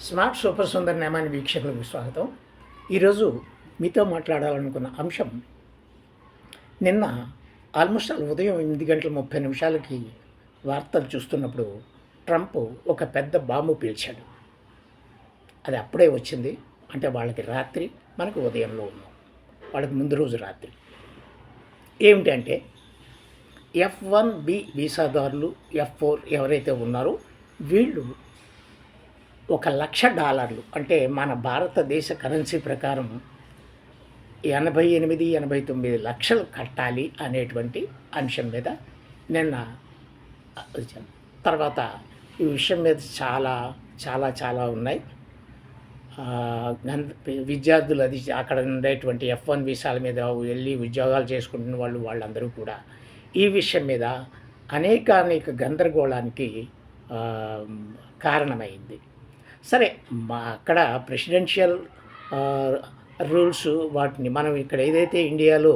Smart super Sundar Nemani వీక్షకులకు స్వాగతం. ఈరోజు మీతో మాట్లాడాలనుకున్న అంశం నిన్న ఆల్మోస్ట్ ఆల్ ఉదయం ఎనిమిది గంటల ముప్పై నిమిషాలకి వార్తలు చూస్తున్నప్పుడు ట్రంప్ ఒక పెద్ద బాంబు పీల్చాడు. అది అప్పుడే వచ్చింది. అంటే వాళ్ళకి రాత్రి మనకు ఉదయంలో ఉన్నాం. వాళ్ళకి ముందు రోజు రాత్రి. ఏమిటంటే ఎఫ్ వన్ బి వీసాదారులు ఎఫ్ ఫోర్ ఎవరైతే ఉన్నారో వీళ్ళు ఒక లక్ష డాలర్లు. అంటే మన భారతదేశ కరెన్సీ ప్రకారం ఎనభై ఎనిమిది ఎనభై తొమ్మిది లక్షలు కట్టాలి అనేటువంటి అంశం మీద నిన్న తర్వాత ఈ విషయం మీద చాలా చాలా చాలా ఉన్నాయి. విద్యార్థులు అది అక్కడ ఉండేటువంటి ఎఫ్ వన్ వీసాల మీద వెళ్ళి ఉద్యోగాలు చేసుకుంటున్న వాళ్ళు వాళ్ళందరూ కూడా ఈ విషయం మీద అనేకానేక అనేక గందరగోళానికి కారణమైంది. సరే మా అక్కడ ప్రెసిడెన్షియల్ రూల్స్ వాటిని మనం ఇక్కడ ఏదైతే ఇండియాలో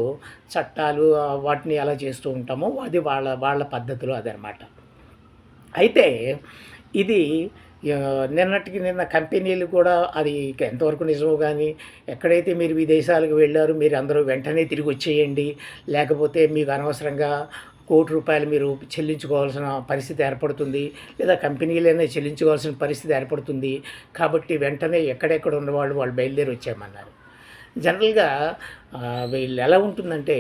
చట్టాలు వాటిని ఎలా చేస్తూ ఉంటామో అది వాళ్ళ వాళ్ళ పద్ధతులు అదనమాట. అయితే ఇది నిన్నటికి నిన్న కంపెనీలు కూడా అది ఎంతవరకు నిజమో కానీ ఎక్కడైతే మీరు విదేశాలకు వెళ్ళారు మీరు అందరూ వెంటనే తిరిగి వచ్చేయండి లేకపోతే మీకు అనవసరంగా కోటి రూపాయలు మీరు చెల్లించుకోవాల్సిన పరిస్థితి ఏర్పడుతుంది లేదా కంపెనీలైనా చెల్లించుకోవాల్సిన పరిస్థితి ఏర్పడుతుంది. కాబట్టి వెంటనే ఎక్కడెక్కడ ఉన్నవాళ్ళు వాళ్ళు బయలుదేరి వచ్చామన్నారు. జనరల్గా వీళ్ళు ఎలా ఉంటుందంటే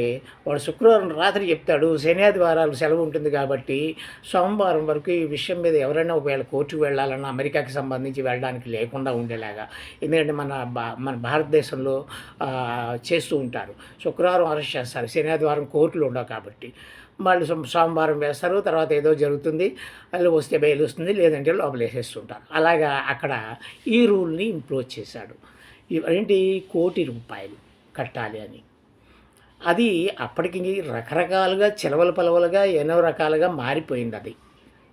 వాడు శుక్రవారం రాత్రి చెప్తాడు శని ఆదివారాలు సెలవు ఉంటుంది కాబట్టి సోమవారం వరకు ఈ విషయం మీద ఎవరైనా ఒకవేళ కోర్టుకు వెళ్ళాలన్నా అమెరికాకి సంబంధించి వెళ్ళడానికి లేకుండా ఉండేలాగా. ఎందుకంటే మన భా మన భారతదేశంలో చేస్తూ ఉంటారు. శుక్రవారం అరెస్ట్ చేస్తారు శని ఆదివారం కోర్టులు ఉండవు కాబట్టి. వాళ్ళు సోమవారం వేస్తారు తర్వాత ఏదో జరుగుతుంది వాళ్ళు వస్తే బయలు వస్తుంది లేదంటే లోపల వేసేస్తుంటారు అలాగా అక్కడ ఈ రూల్ని ఇంప్లోజ్ చేశాడు. ఏంటి? కోటి రూపాయలు కట్టాలి అని. అది అప్పటికి రకరకాలుగా చిలవల పలవలుగా ఎన్నో రకాలుగా మారిపోయింది అది.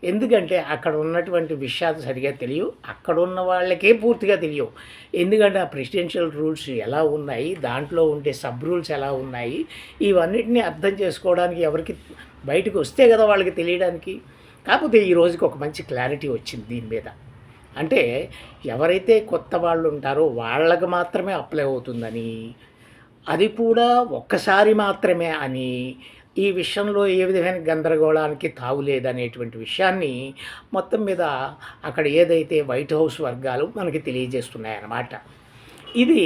ఎందుకంటే అక్కడ ఉన్నటువంటి విషయాలు సరిగా తెలియవు. అక్కడ ఉన్న వాళ్ళకే పూర్తిగా తెలియవు. ఎందుకంటే ఆ ప్రెసిడెన్షియల్ రూల్స్ ఎలా ఉన్నాయి? దాంట్లో ఉండే సబ్ రూల్స్ ఎలా ఉన్నాయి? ఇవన్నిటిని అర్థం చేసుకోవడానికి ఎవరికి బయటకు వస్తే కదా వాళ్ళకి తెలియడానికి. కాకపోతే ఈ రోజుకి ఒక మంచి క్లారిటీ వచ్చింది దీని మీద. అంటే ఎవరైతే కొత్త వాళ్ళు ఉంటారో వాళ్ళకి మాత్రమే అప్లై అవుతుందని అది కూడా ఒక్కసారి మాత్రమే అని ఈ విషయంలో ఏ విధమైన గందరగోళానికి తావులేదనేటువంటి విషయాన్ని మొత్తం మీద అక్కడ ఏదైతే వైట్ హౌస్ వర్గాలు మనకి తెలియజేస్తున్నాయన్నమాట. ఇది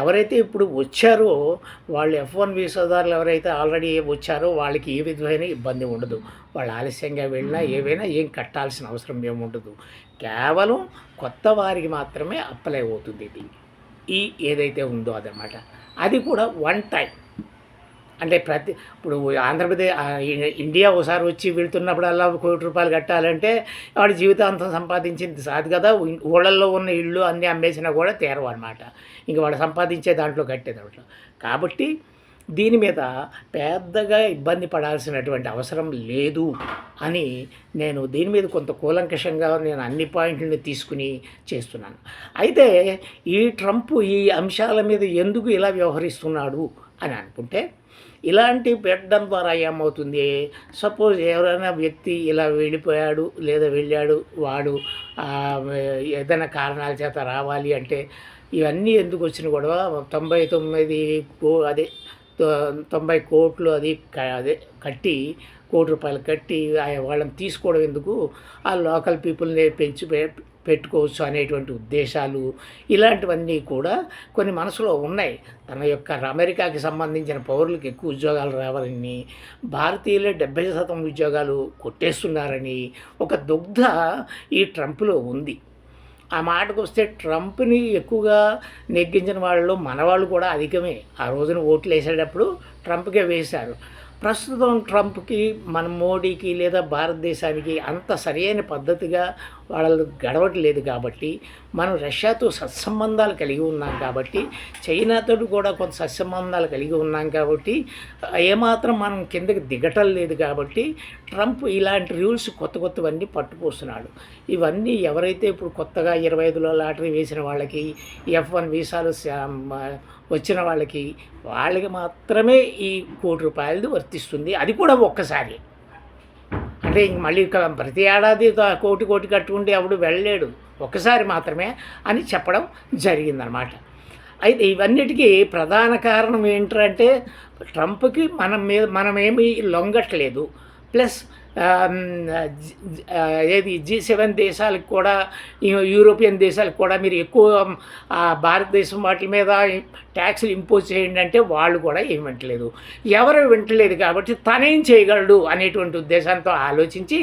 ఎవరైతే ఇప్పుడు వచ్చారో వాళ్ళు ఎఫ్ వన్ వీసాదారులు ఎవరైతే ఆల్రెడీ వచ్చారో వాళ్ళకి ఏ విధమైన ఇబ్బంది ఉండదు. వాళ్ళు ఆలస్యంగా వెళ్ళినా ఏవైనా ఏం కట్టాల్సిన అవసరం ఏముండదు కేవలం కొత్త వారికి మాత్రమే అప్లై అవుతుంది ఇది. ఈ ఏదైతే ఉందో అదనమాట అది కూడా వన్ టైం. అంటే ప్రతి ఇప్పుడు ఆంధ్రప్రదేశ్ ఇండియా ఒకసారి వచ్చి వెళ్తున్నప్పుడల్లా కోటి రూపాయలు కట్టాలంటే వాడి జీవితాంతం సంపాదించింది సాదు కదా. ఊళ్ళల్లో ఉన్న ఇళ్ళు అన్నీ అమ్మేసినా కూడా తీరవు అనమాట ఇంక వాడు సంపాదించే దాంట్లో కట్టే దాంట్లో కాబట్టి దీని మీద పెద్దగా ఇబ్బంది పడాల్సినటువంటి అవసరం లేదు అని నేను దీని మీద కొంత కూలంకషంగా నేను అన్ని పాయింట్లను తీసుకుని చేస్తున్నాను. అయితే ఈ ట్రంప్ ఈ అంశాల మీద ఎందుకు ఇలా వ్యవహరిస్తున్నాడు? అని అనుకుంటే ఇలాంటి పెట్టడం ద్వారా ఏమవుతుంది? సపోజ్ ఎవరైనా వ్యక్తి ఇలా వెళ్ళిపోయాడు లేదా వెళ్ళాడు వాడు ఏదైనా కారణాల చేత రావాలి అంటే ఇవన్నీ ఎందుకు వచ్చిన గొడవ? తొంభై తొమ్మిది కో అదే తొ- తొంభై కోట్లు అది అదే కట్టి కోటి రూపాయలు కట్టి ఆ వాళ్ళని తీసుకోవడం ఎందుకు? ఆ లోకల్ పీపుల్ని పెంచి పెట్టుకోవచ్చు అనేటువంటి ఉద్దేశాలు ఇలాంటివన్నీ కూడా కొన్ని మనసులో ఉన్నాయి. తన యొక్క అమెరికాకి సంబంధించిన పౌరులకు ఎక్కువ ఉద్యోగాలు రావాలని భారతీయులే డెబ్బై శాతం ఉద్యోగాలు కొట్టేస్తున్నారని ఒక దుగ్ధ ఈ ట్రంప్లో ఉంది. ఆ మాటకు వస్తే ట్రంప్ని ఎక్కువగా నెగ్గించిన వాళ్ళలో మనవాళ్ళు కూడా అధికమే. ఆ రోజున ఓట్లు వేసేటప్పుడు ట్రంప్కే వేశారు. ప్రస్తుతం ట్రంప్కి మన మోడీకి లేదా భారతదేశానికి అంత సరైన పద్ధతిగా వాళ్ళు గడవట్లేదు కాబట్టి మనం రష్యాతో సత్సంబంధాలు కలిగి ఉన్నాం కాబట్టి చైనాతో కూడా కొంత సత్సంబంధాలు కలిగి ఉన్నాం కాబట్టి ఏమాత్రం మనం కిందకి దిగటం లేదు కాబట్టి ట్రంప్ ఇలాంటి రూల్స్ కొత్త కొత్తవన్నీ పట్టుకొస్తున్నాడు. ఇవన్నీ ఎవరైతే ఇప్పుడు కొత్తగా ఇరవై ఐదులో లాటరీ వేసిన వాళ్ళకి ఎఫ్ వన్ వీసాలు వచ్చిన వాళ్ళకి వాళ్ళకి మాత్రమే ఈ కోటి రూపాయలది వర్తిస్తుంది. అది కూడా ఒక్కసారి. అంటే ఇంక మళ్ళీ ప్రతి ఏడాది కోటి కోటి కట్టుకుంటే ఎవడు వెళ్ళలేడు. ఒక్కసారి మాత్రమే అని చెప్పడం జరిగిందనమాట. అయితే ఇవన్నిటికీ ప్రధాన కారణం ఏంటంటే ట్రంప్కి మనం మీద మనమేమి లొంగట్లేదు. ప్లస్ ఏది జీ సెవెన్ దేశాలకు కూడా యూరోపియన్ దేశాలకు కూడా మీరు ఎక్కువ భారతదేశం వాటి మీద ట్యాక్స్లు ఇంపోజ్ చేయండి అంటే వాళ్ళు కూడా ఏం వింటలేదు. ఎవరు వింటలేదు కాబట్టి తనేం చేయగలడు అనేటువంటి ఉద్దేశంతో ఆలోచించి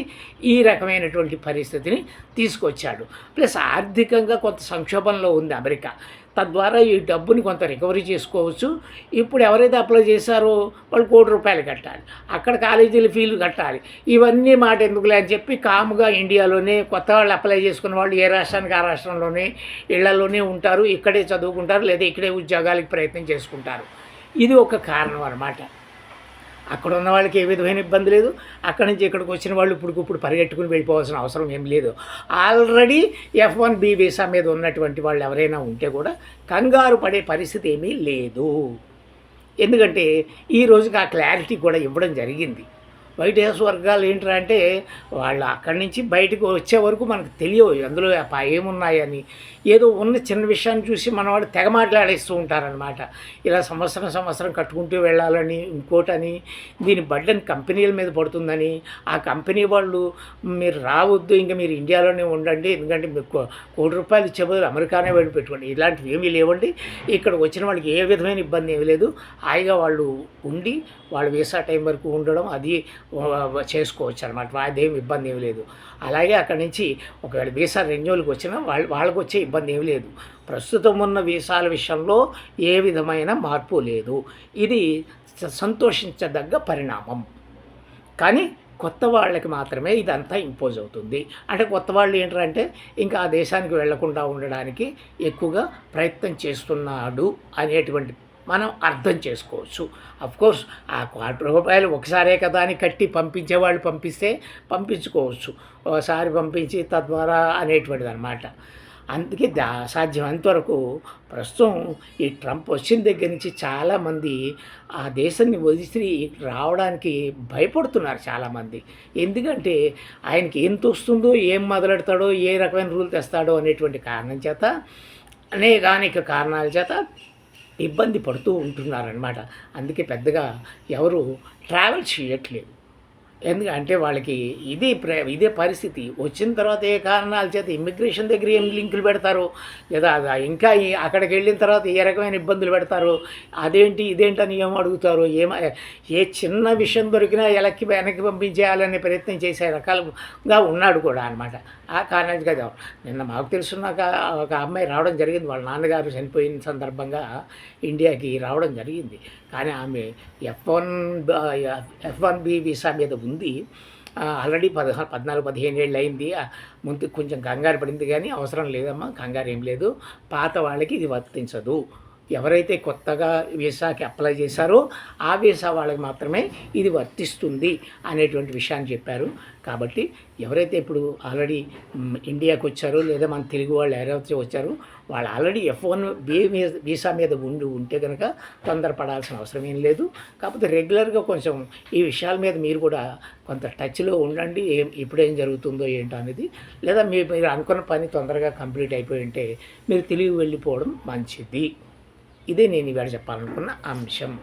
ఈ రకమైనటువంటి పరిస్థితిని తీసుకొచ్చాడు. ప్లస్ ఆర్థికంగా కొంత సంక్షోభంలో ఉంది అమెరికా. తద్వారా ఈ డబ్బుని కొంత రికవరీ చేసుకోవచ్చు. ఇప్పుడు ఎవరైతే అప్లై చేశారో వాళ్ళు కోటి రూపాయలు కట్టాలి. అక్కడ కాలేజీల ఫీజులు కట్టాలి. ఇవన్నీ మాట ఎందుకులే అని చెప్పి కాముగా ఇండియాలోనే కొత్త వాళ్ళు అప్లై చేసుకున్న వాళ్ళు ఏ రాష్ట్రానికి ఆ రాష్ట్రంలోనే ఇళ్ళలోనే ఉంటారు. ఇక్కడే చదువుకుంటారు లేదా ఇక్కడే ఉద్యోగాలకు ప్రయత్నం చేసుకుంటారు. ఇది ఒక కారణం అన్నమాట. అక్కడ ఉన్న వాళ్ళకి ఏ విధమైన ఇబ్బంది లేదు. అక్కడి నుంచి ఇక్కడికి వచ్చిన వాళ్ళు ఇప్పుడుకిప్పుడు ఇప్పుడు పరిగెట్టుకుని వెళ్ళిపోవాల్సిన అవసరం ఏం లేదు. Already F one B visa మీద ఉన్నటువంటి వాళ్ళు ఎవరైనా ఉంటే కూడా కంగారు పడే పరిస్థితి ఏమీ లేదు. ఎందుకంటే ఈ రోజుకి ఆ క్లారిటీ కూడా ఇవ్వడం జరిగింది. వైట్ వర్గాలు ఏంటంటే అంటే వాళ్ళు అక్కడి నుంచి బయటకు వచ్చే వరకు మనకు తెలియవు. అందులో ఏమున్నాయని ఏదో ఉన్న చిన్న విషయాన్ని చూసి మనవాడు తెగ మాట్లాడేస్తూ ఉంటారనమాట ఇలా సంవత్సరం సంవత్సరం కట్టుకుంటూ వెళ్ళాలని ఇంకోటని దీని బడ్డన్ కంపెనీల మీద పడుతుందని. ఆ కంపెనీ వాళ్ళు మీరు రావద్దు ఇంకా మీరు ఇండియాలోనే ఉండండి ఎందుకంటే మీకు కోటి రూపాయలు ఇచ్చే బదులు అమెరికానే వెళ్ళి పెట్టుకోండి. ఇలాంటివి ఏమీ లేవండి. ఇక్కడ వచ్చిన వాళ్ళకి ఏ విధమైన ఇబ్బంది ఏమీ లేదు. హాయిగా వాళ్ళు ఉండి వాళ్ళ వీసా టైం వరకు ఉండడం అది చేసుకోవచ్చు అనమాట అదేమి ఇబ్బంది ఏమీ లేదు. అలాగే అక్కడి నుంచి ఒకవేళ వీసా రెన్యువల్కి వచ్చినా వాళ్ళ వాళ్ళకి వచ్చే ఇబ్బంది ఏమీ లేదు. ప్రస్తుతం ఉన్న వీసాల విషయంలో ఏ విధమైన మార్పు లేదు. ఇది స- సంతోషించదగ్గ పరిణామం. కానీ కొత్త వాళ్ళకి మాత్రమే ఇదంతా ఇంపోజ్ అవుతుంది. అంటే కొత్త వాళ్ళు ఏంటంటే ఇంకా ఆ దేశానికి వెళ్ళకుండా ఉండడానికి ఎక్కువగా ప్రయత్నం చేస్తున్నాడు అనేటువంటి మనం అర్థం చేసుకోవచ్చు. కోర్స్ ఆ కోటి రూపాయలు ఒకసారే కదా అని కట్టి పంపించే వాళ్ళు పంపిస్తే పంపించుకోవచ్చు. ఒకసారి పంపించి తద్వారా అనేటువంటిది అనమాట అందుకే దా సాధ్యం అంతవరకు ప్రస్తుతం ఈ ట్రంప్ వచ్చిన దగ్గర నుంచి చాలామంది ఆ దేశాన్ని వదిలి రావడానికి భయపడుతున్నారు చాలామంది. ఎందుకంటే ఆయనకి ఏం తోస్తుందో ఏం మొదలెడతాడో ఏ రకమైన రూల్ తెస్తాడో అనేటువంటి కారణం చేత అనేకానేక కారణాల చేత ఇబ్బంది పడుతూ ఉంటున్నారనమాట అందుకే పెద్దగా ఎవరు ట్రావెల్ చేయట్లేదు. ఎందుకంటే వాళ్ళకి ఇదే ప్ర ఇదే పరిస్థితి. వచ్చిన తర్వాత ఏ కారణాల చేత ఇమ్మిగ్రేషన్ దగ్గర ఏం లింకులు పెడతారు? లేదా ఇంకా అక్కడికి వెళ్ళిన తర్వాత ఏ రకమైన ఇబ్బందులు పెడతారు? అదేంటి ఇదేంటని ఏం అడుగుతారు? ఏమ ఏ చిన్న విషయం దొరికినా ఎలక్కి వెనక్కి పంపించేయాలనే ప్రయత్నం చేసే రకాలుగా ఉన్నాడు కూడా అనమాట ఆ కారణానికి కదా నిన్న మాకు తెలుసున్న ఒక అమ్మాయి రావడం జరిగింది. వాళ్ళ నాన్నగారు చనిపోయిన సందర్భంగా ఇండియాకి రావడం జరిగింది. కానీ ఆమె F one F one B visa మీద ఉంది ఉంది. ఆల్రెడీ పదహారు పద్నాలుగు పదిహేను ఏళ్ళు అయింది. ముందు కొంచెం కంగారు పడింది కానీ అవసరం లేదమ్మా కంగారు ఏం లేదు. పాత వాళ్ళకి ఇది వర్తించదు. ఎవరైతే కొత్తగా వీసాకి అప్లై చేశారో ఆ వీసా వాళ్ళకి మాత్రమే ఇది వర్తిస్తుంది అనేటువంటి విషయాన్ని చెప్పారు. కాబట్టి ఎవరైతే ఇప్పుడు ఆల్రెడీ ఇండియాకి వచ్చారో లేదా మన తెలుగు వాళ్ళు ఎవరైతే వచ్చారో వాళ్ళు already F one B visa మీద ఉండి ఉంటే కనుక తొందరపడాల్సిన అవసరం ఏం లేదు. కాకపోతే రెగ్యులర్గా కొంచెం ఈ విషయాల మీద మీరు కూడా కొంత టచ్లో ఉండండి. ఏం ఇప్పుడేం జరుగుతుందో ఏంటో అనేది. లేదా మీరు మీరు అనుకున్న పని తొందరగా కంప్లీట్ అయిపోయి ఉంటే మీరు తెలివి వెళ్ళిపోవడం మంచిది. ఇదే నేను ఇవాళ చెప్పాలనుకున్న అంశం.